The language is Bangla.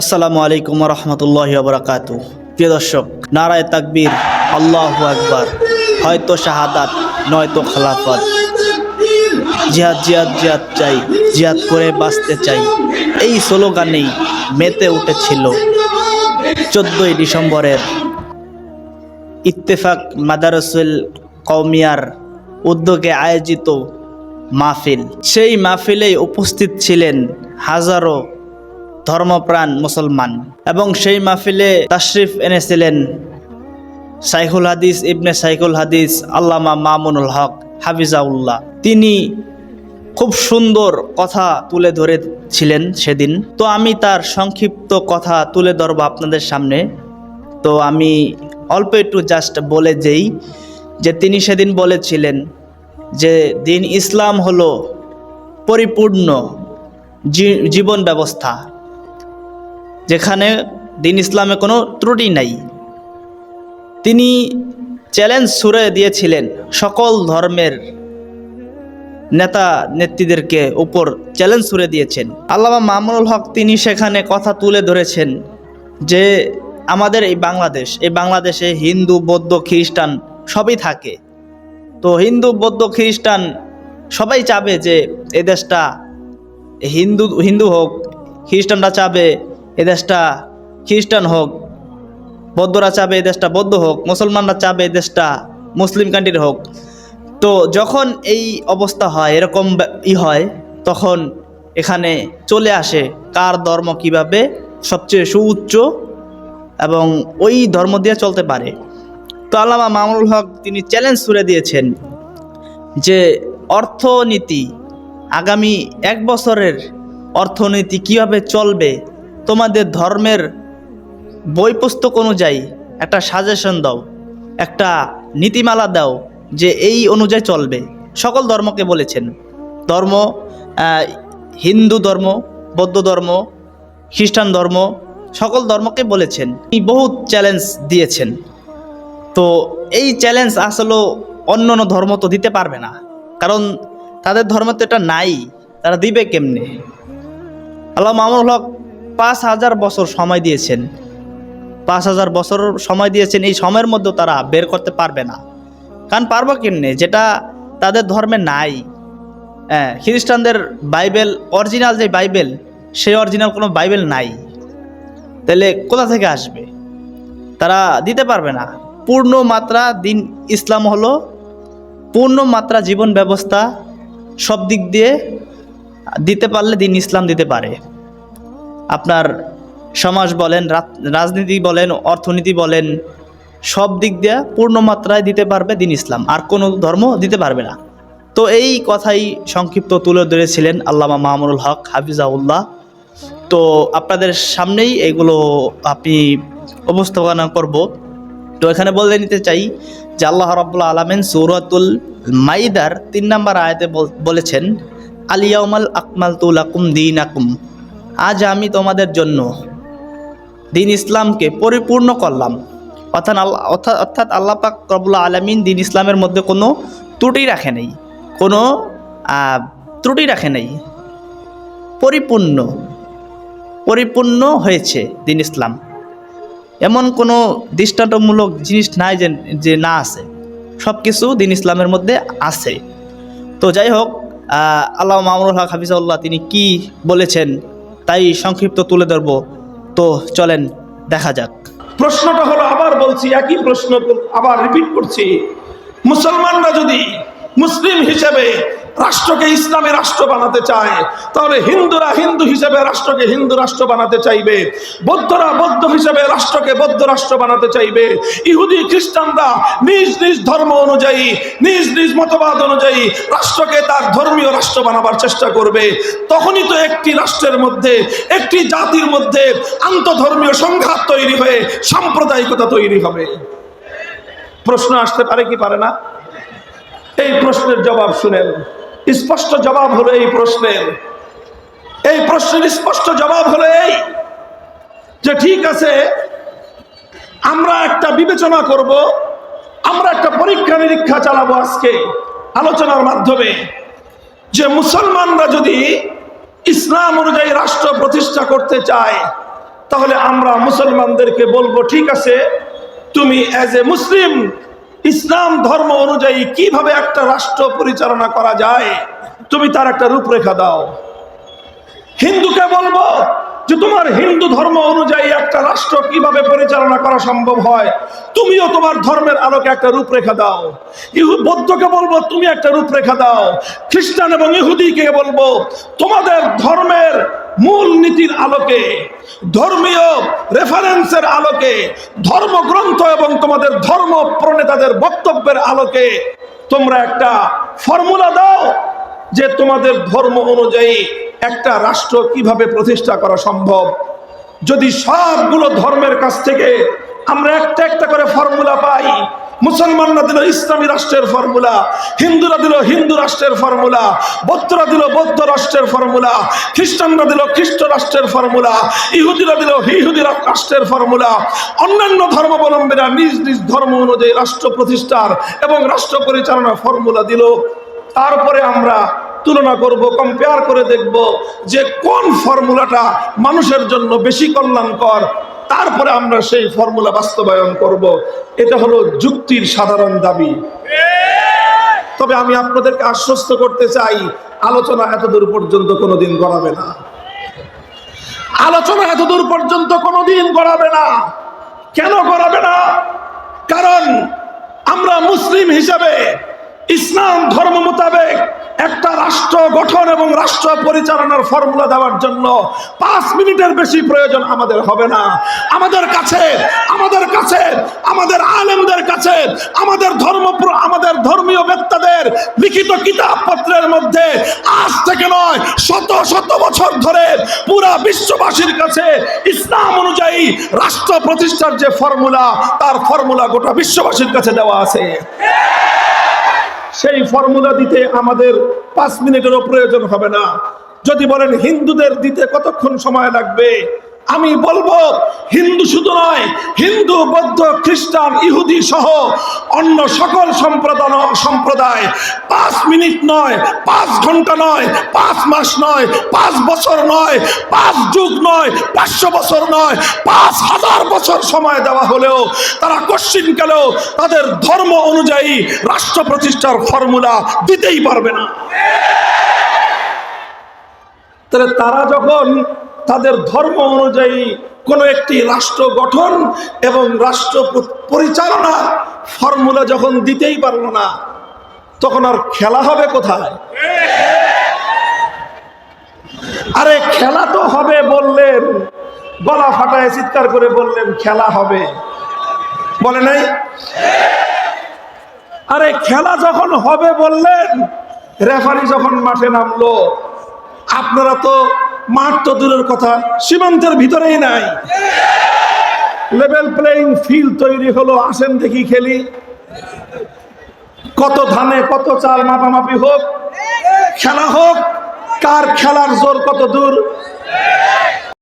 আসসালামু আলাইকুম রহমতুল্লাহ বরাকাতু। প্রিয় দর্শক, নারায় তাকবীর, আল্লাহ আকবার। হয়তো শাহাদাত, নয়তো খালাফত। জিহাদ জিহাদ জিহাদ চাই, জিহাদ করে বাঁচতে চাই। এই স্লোগানেই মেতে উঠেছিল চোদ্দই ডিসেম্বরের ইত্তেফাক মাদারসুল কৌমিয়ার উদ্যোগে আয়োজিত মাহফিল। সেই মাহফিলেই উপস্থিত ছিলেন হাজারো ধর্মপ্রাণ মুসলমান। এবং সেই মাহফিলে তাশরিফ এনেছিলেন সাইকুল হাদিস ইবনে সাইকুল হাদিস আল্লামা মামুনুল হক হাফিজাউল্লাহ। তিনি খুব সুন্দর কথা তুলে ধরেছিলেন সেদিন। তো আমি তার সংক্ষিপ্ত কথা তুলে ধরবো আপনাদের সামনে। তো আমি অল্প একটু জাস্ট বলে যেই যে তিনি সেদিন বলেছিলেন যে দিন ইসলাম হলো পরিপূর্ণ জীবন ব্যবস্থা। যেখানে দিন ইসলামে কোনো ত্রুটি নাই। তিনি চ্যালেঞ্জ সুরে দিয়েছিলেন সকল ধর্মের নেতা নেত্রীদেরকে উপর চ্যালেঞ্জ ছুড়ে দিয়েছেন। আল্লামা মামুনুল হক তিনি সেখানে কথা তুলে ধরেছেন যে, আমাদের এই বাংলাদেশ, এই বাংলাদেশে হিন্দু, বৌদ্ধ, খ্রিস্টান সবই থাকে। তো হিন্দু, বৌদ্ধ, খ্রিস্টান সবাই চাবে যে এই দেশটা হিন্দু হিন্দু হোক, খ্রিস্টানরা চাবে এ দেশটা খ্রিস্টান হোক, বৌদ্ধরা চাবে এ দেশটা বৌদ্ধ হোক, মুসলমানরা চাবে এ দেশটা মুসলিম কান্ট্রির হোক। তো যখন এই অবস্থা হয়, এরকম ই হয়, তখন এখানে চলে আসে কার ধর্ম কীভাবে সবচেয়ে সুউচ্চ এবং ওই ধর্ম দিয়ে চলতে পারে। তো আল্লামা মামুনুল হক তিনি চ্যালেঞ্জ ছুড়ে দিয়েছেন যে অর্থনীতি, আগামী এক বছরের অর্থনীতি কীভাবে চলবে তোমাদের ধর্মের বই পুস্তক অনুযায়ী একটা সাজেশন দাও, একটা নীতিমালা দাও যে এই অনুযায়ী চলবে। সকল ধর্মকে বলেছেন। ধর্ম হিন্দু ধর্ম, বৌদ্ধ ধর্ম, খ্রিস্টান ধর্ম, সকল ধর্মকে বলেছেন। বহুত চ্যালেঞ্জ দিয়েছেন। তো এই চ্যালেঞ্জ আসলে অন্য অন্য ধর্ম তো দিতে পারবে না। কারণ তাদের ধর্ম তো এটা নাই, তারা দিবে কেমনে? আল্লাহ মামুল হক পাঁচ হাজার বছর সময় দিয়েছেন। পাঁচ হাজার বছর সময় দিয়েছেন, এই সময়ের মধ্যে তারা বের করতে পারবে না। কারণ পারব কেমনে? যেটা তাদের ধর্মে নাই। হ্যাঁ খ্রিস্টানদের বাইবেল, অরিজিনাল যে বাইবেল, সেই অরিজিনাল কোনো বাইবেল নাই। তাহলে কোথা থেকে আসবে? তারা দিতে পারবে না। পূর্ণ মাত্রা দিন ইসলাম হলো, পূর্ণ মাত্রা জীবন ব্যবস্থা সব দিক দিয়ে দিতে পারলে দিন ইসলাম দিতে পারে। আপনার সমাজ বলেন রাজনীতি বলেন, অর্থনীতি বলেন, সব দিক দিয়ে পূর্ণ মাত্রায় দিতে পারবে দিন ইসলাম। আর কোনো ধর্ম দিতে পারবে না। তো এই কথাই সংক্ষিপ্ত তুলে ধরেছিলেন আল্লামা মামুনুল হক, হাফিজাউল্লাহ। তো আপনাদের সামনেই এগুলো আপনি উপস্থাপনা করব। তো এখানে বলে নিতে চাই যে আল্লাহ রাব্বুল আলমেন সৌরতুল মাইদার তিন নম্বর আয়াতে বল- বলেছেন আলিয়াউমাল আকমাল তুলাকুম দিন আকুম আজ আমি তোমাদের জন্য দিন ইসলামকে পরিপূর্ণ করলাম। অর্থাৎ আল্লাহ অর্থাৎ আল্লাহ পাক রবুল আলমিন দিন ইসলামের মধ্যে কোনো ত্রুটি রাখে নেই। কোনো ত্রুটি রাখে নেই। পরিপূর্ণ পরিপূর্ণ হয়েছে দিন ইসলাম। এমন কোনো দৃষ্টান্তমূলক জিনিস নাই যে যে না আছে। সব কিছু দিন ইসলামের মধ্যে আছে। তো যাই হোক আল্লাহ মামুল হক হাফিজাউল্লাহ তিনি কি বলেছেন তাই সংক্ষিপ্ত তুলে ধরবো। তো চলেন, দেখা যাক। প্রশ্নটা হলো, আবার বলছি, একই প্রশ্ন আবার রিপিট করছি। মুসলমানরা যদি মুসলিম হিসেবে রাষ্ট্রকে ইসলামী রাষ্ট্র বানাতে চায়, তাহলে হিন্দুরা হিন্দু হিসেবে রাষ্ট্রকে হিন্দু রাষ্ট্র বানাতে চাইবে, বৌদ্ধরা বৌদ্ধ হিসেবে রাষ্ট্রকে বৌদ্ধ রাষ্ট্র বানাতে চাইবে, ইহুদি, খ্রিস্টানরা নিজ নিজ ধর্ম অনুযায়ী, নিজ নিজ মতবাদ অনুযায়ী রাষ্ট্রকে তার ধর্মীয় রাষ্ট্র বানাবার চেষ্টা করবে। তখনই তো একটি রাষ্ট্রের মধ্যে, একটি জাতির মধ্যে আন্তধর্মীয় সংঘাত তৈরি হয়ে সাম্প্রদায়িকতা তৈরি হবে। প্রশ্ন আসতে পারে কি পারে না? এই প্রশ্নের জবাব শুনেন। স্পষ্ট জবাব হলো এই প্রশ্নের। এই প্রশ্নের স্পষ্ট জবাব হলো এই যে ঠিক আছে, আমরা একটা বিবেচনা করব, আমরা একটা পরীক্ষা নিরীক্ষা চালাবো আজকে আলোচনার মাধ্যমে যে মুসলমানরা যদি ইসলাম অনুযায়ী রাষ্ট্র প্রতিষ্ঠা করতে চায়, তাহলে আমরা মুসলমানদেরকে বলব, ঠিক আছে, তুমি অ্যাজ এ মুসলিম ইসলাম ধর্ম অনুযায়ী কীভাবে একটা রাষ্ট্র পরিচালনা করা যায়, তুমি তার একটা রূপরেখা দাও। হিন্দুকে বলব যে তোমার হিন্দু ধর্ম অনুযায়ী একটা রাষ্ট্র কীভাবে পরিচালনা করা সম্ভব হয়, তুমিও তোমার ধর্মের আলোকে একটা রূপরেখা দাও। ইহু, বৌদ্ধকে বলব, তুমি একটা রূপরেখা দাও। খ্রিস্টান এবং ইহুদিকে বলব, তোমাদের ধর্মের মূল নীতির আলোকে, ধর্মীয় রেফারেন্সের আলোকে, ধর্মগ্রন্থ এবং তোমাদের ধর্ম প্রণেতাদের বক্তব্যের আলোকে তোমরা একটা ফর্মুলা দাও যে তোমাদের ধর্ম অনুযায়ী একটা রাষ্ট্র কীভাবে প্রতিষ্ঠা করা সম্ভব। যদি সবগুলো ধর্মের কাছ থেকে আমরা একটা একটা করে ফর্মুলা পাই মুসলমানরা দিল ইসলামী রাষ্ট্রের ফর্মুলা, হিন্দুরা দিল হিন্দু রাষ্ট্রের ফর্মুলা, বৌদ্ধরা দিল বৌদ্ধ রাষ্ট্রের ফর্মুলা, খ্রিস্টানরা দিল খ্রিস্ট রাষ্ট্রের ফর্মুলা, ইহুদিরা দিল ইহুদি রাষ্ট্রের ফর্মুলা। অন্যান্য ধর্মাবলম্বীরা নিজ নিজ ধর্ম অনুযায়ী রাষ্ট্র প্রতিষ্ঠার এবং রাষ্ট্র পরিচালনার ফর্মুলা দিল। তারপরে আমরা তুলনা করব কম্পেয়ার করে দেখব যে কোন ফর্মুলাটা মানুষের জন্য বেশি কল্যাণকর তারপরে আমরা সেই ফর্মুলা বাস্তবায়ন করব। এটা হলো যুক্তির সাধারণ দাবি। তবে আমি আপনাদেরকে আশ্বস্ত করতে চাই, আলোচনা এতদূর পর্যন্ত কোনোদিন গড়াবে না। আলোচনা এতদূর পর্যন্ত কোনোদিন গড়াবে না। কেন গড়াবে না? কারণ আমরা মুসলিম হিসাবে ইসলাম ধর্ম মোতাবেক একটা রাষ্ট্র গঠন এবং রাষ্ট্র পরিচালনার ফর্মুলা দেওয়ার জন্য পাঁচ মিনিটের বেশি প্রয়োজন আমাদের হবে না। আমাদের কাছে আমাদের কাছে, আমাদের আলেমদের কাছে, আমাদের ধর্ম আমাদের ধর্মীয় বেত্তাদের লিখিত কিতাবপত্রের মধ্যে আজ থেকে নয়, শত শত বছর ধরে পুরা বিশ্ববাসীর কাছে ইসলাম অনুযায়ী রাষ্ট্র প্রতিষ্ঠার যে ফর্মুলা, তার ফর্মুলা গোটা বিশ্ববাসীর কাছে দেওয়া আছে। সেই ফর্মুলা দিতে আমাদের পাঁচ মিনিটেরও প্রয়োজন হবে না। যদি বলেন হিন্দুদের দিতে কতক্ষণ সময় লাগবে? আমি বলব, হিন্দু শুধু নয়, হিন্দু, বৌদ্ধ, খ্রিস্টান, ইহুদি সহ অন্য সকল সম্প্রদায় সম্প্রদায় পাঁচ মিনিট নয়, পাঁচ ঘণ্টা নয়, পাঁচ মাস নয়, পাঁচ বছর নয়, পাঁচ যুগ নয়, পাঁচশো বছর নয়, পাঁচ হাজার বছর সময় দেওয়া হলেও তারা কশ্চিনকালেও তাদের ধর্ম অনুযায়ী রাষ্ট্র প্রতিষ্ঠার ফর্মুলা দিতেই পারবে না। তাহলে তারা যখন তাদের ধর্ম অনুযায়ী কোনো একটি রাষ্ট্র গঠন এবং রাষ্ট্র পরিচালনা ফর্মুলা যখন দিতেই পারল না, তখন আর খেলা হবে কোথায়? আরে খেলা তো হবে বললেন, গলা ফাটায় চিৎকার করে বললেন, খেলা হবে। বলে নাই? আরে খেলা যখন হবে বললেন, রেফারি যখন মাঠে নামলো, আপনারা তো মাঠ তো দূরের কথা, সীমান্তের ভিতরেই নাই। লেভেল প্লেইং ফিল্ড তৈরি হলো, আসেন দেখি খেলি। কত ধানে, কত চাল মাপামাপি হোক, খেলা হোক, কার খেলার জোর কত দূর?